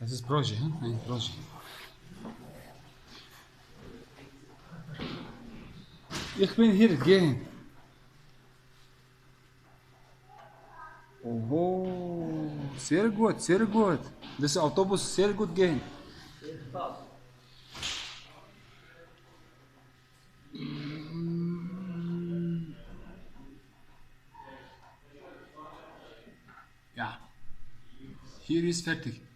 Het is proje, hè? Proje. Ik ben hier gehen. Oh, zeer goed, zeer goed. Deze autobus zeer goed gaan. Ja, hier is fertig.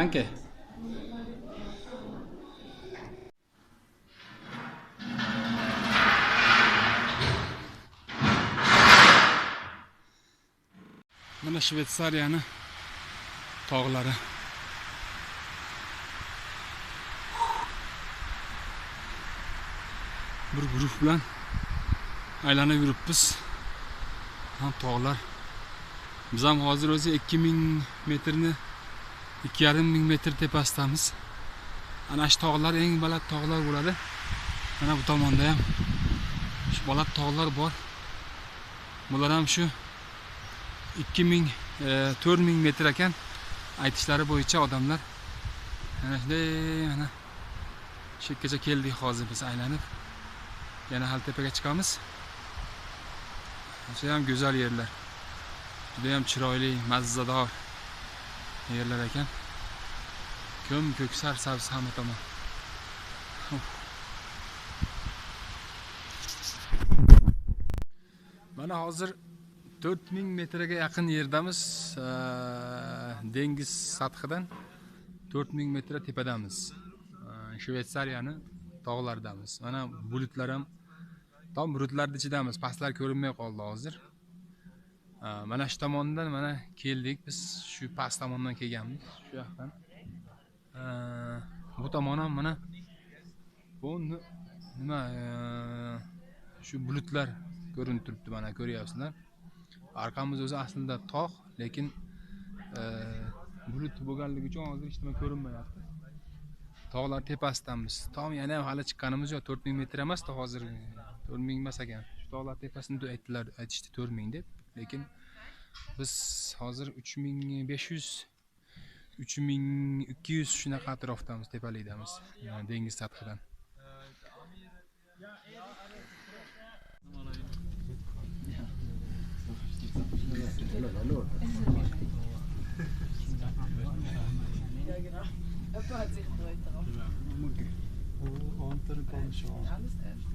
Danke. Mana Shveysariyani tog'lari. Bir guruh bilan aylanib yuribmiz. Ham tog'lar. Biz ham hozir o'zi 2000 metrni 2,5 ming metr tepasidamiz. Ana shu tog'lar eng baland tog'lar bo'ladi. Mana bu tomonda ham shu baland tog'lar bor. Bular ham shu 2000 e, 4000 metr ekan aytishlari bo'yicha odamlar mana shunday mana shu yergacha keldik hozir biz aylanib yana hali tepaga chiqamiz judayam go'zal yerlar judayam chiroyli mazzador yerlar ekan. Ko'm ko'ksar sabz hamma tomon mana hozir 4000 metrga yaqin yerdamiz uh, dengiz sathidan 4000 metr tepadamiz. Uh, Shvetsariyani tog'laridamiz. Mana bulutlar ham tom bulutlarni ichidamiz. Pastlar ko'rinmay qoldi hozir. Mana shu tomondan mana keldik. Biz shu past tomondan kelganmiz shu yoqdan. Bu tomon ham mana bu nima shu bulutlar ko'rinib turibdi mana ko'ryapsizlar. Orqamiz o'zi aslida tog' lekin bulut bo'lganligi uchun hozir hech nima ko'rinmayapti. Tog'lar tepasidamiz tom yana ham hali chiqqanimiz yo'q to'rt ming metr emasda hozir to'rt ming emas ekan. Shu tog'lar tepasini aytdilar aytishdi to'rt ming deb. lekin biz hozir uch ming besh yuz uch ming ikki yuz shunaqa atrofdamiz tepalikdamiz e, dengiz sathidan Oppe hat sich gefreut drauf. Und unten kommt schon. Alles erst.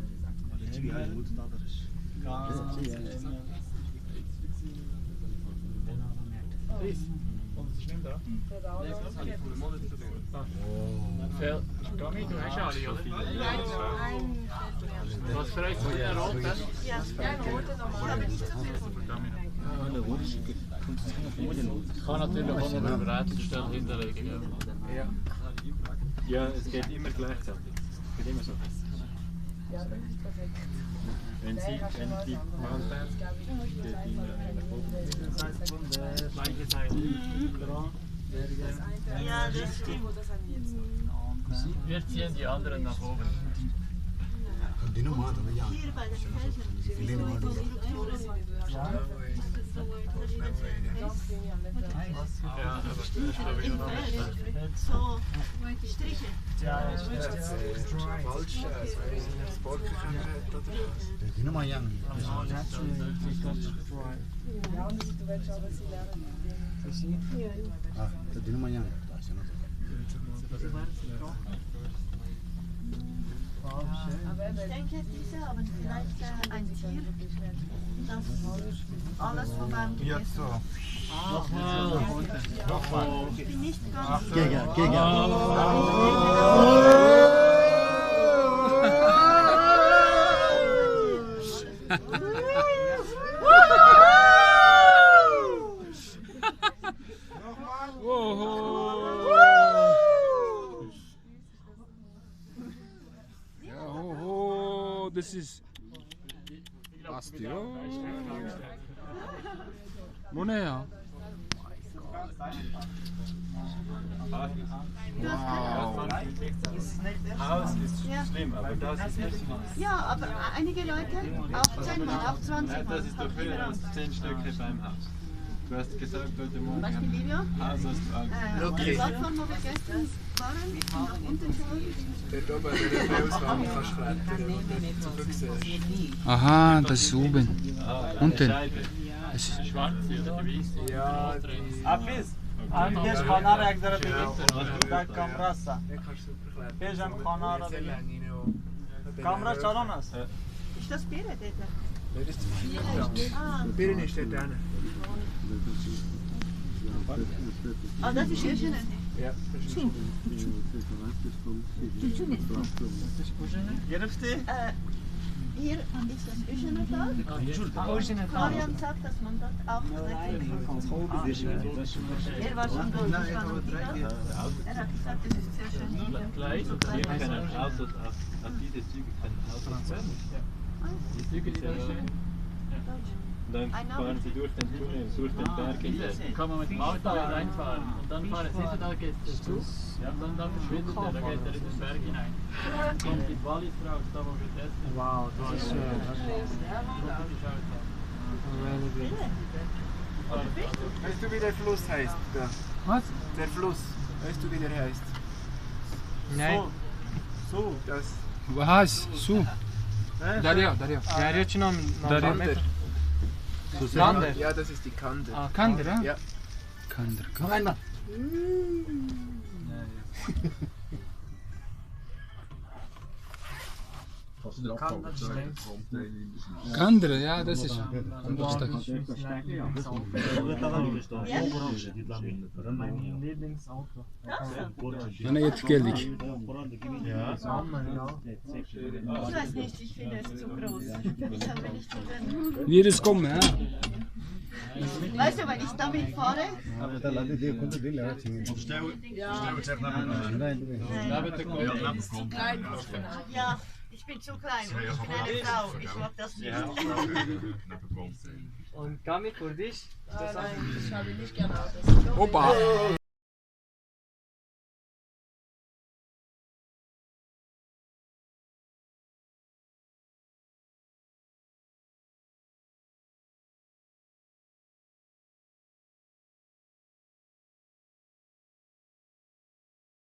Ja, ja, ja. Phil, Tommy, du hast alle, oder? Was für euch der Rot, das? Ja, ja, rote normalerweise nicht so viel. Ich kann natürlich auch noch eine Rätselstelle hinterlegen. Ja. Ja, es geht immer gleichzeitig. Es geht immer so. Wenn Sie, wenn die Malberg geht immer nach oben. Gleiche Seite. Ja, das stimmt. Wir ziehen die anderen nach oben. Hier bei den So, Striche. Falsch, Die Nummer Young. Ah, die Nummer Young. Ich denke, diese haben vielleicht äh, ein Tier, das alles von meinem Jetzt so. Ich bin nicht ganz Gegen, gegen. Das ist. Passt ja. Mone, ja. Haus ist Ja. schlimm, aber das ist nicht Ja, aber einige Leute, auch 10 Mal, auch 20 Mal, Das ist doch höher als Angst. 10 Stücke beim Haus. Du hast gesagt heute Morgen? Haus hast du Angst. Äh, Die Plattform, wo wir gestern Aha, das ist oben. Unten. Die weiße? Ja. Hafiz, angeş kanara egzara Ja, begi. Tak kamrasa. Den kannst du super klettern. Bejan Mit- Kanara mit begi. Seleni noch. Kamera çalanas. Ist das Bier dort? Das ist das Vier da. Ah, Birnen ist dort drin. ah das ist schön. Ja, precies. Zo. Gierfte? Hier an diesem Üschenetag. Florian zegt dat man dort auch Er het schon durch, Hier war. Er hat gesagt, das ist sehr schön. Wir können diese Züge können. Die Züge sind schön. Dann fahren sie durch den Tunnel, durch den Berg. Diese kann man mit dem Auto reinfahren. Und dann fahren sie so, da geht der Zug. Ja, und dann, dann verschwindet er, da geht er in den Berg hinein. Kommt die Wallis raus, da wo wir testen. Wow, das ist schön. Weißt du, wie der Fluss heißt? Da? Was? Der Fluss. Weißt du, wie der heißt? Nein. So. Das... Was? Su. Darya, Darya. Gerçi nam Kander. Kander. Ja, das ist die Kander. Kander, ja? Ja. Kander. Komm einmal. Kander, ja, das ist. Mein Lieblingsauto. Meine jetzt geldig. Ich weiß nicht, ich finde es zu groß. Ich will nicht so drin. Wie das kommen, ja? Weißt du, wenn ich damit fahre, ja, Ich bin zu klein und ich bin eine Frau. Ich mag das nicht. Ja. und Kami, für dich? Das nein, ich habe nicht gerne Autos. Opa!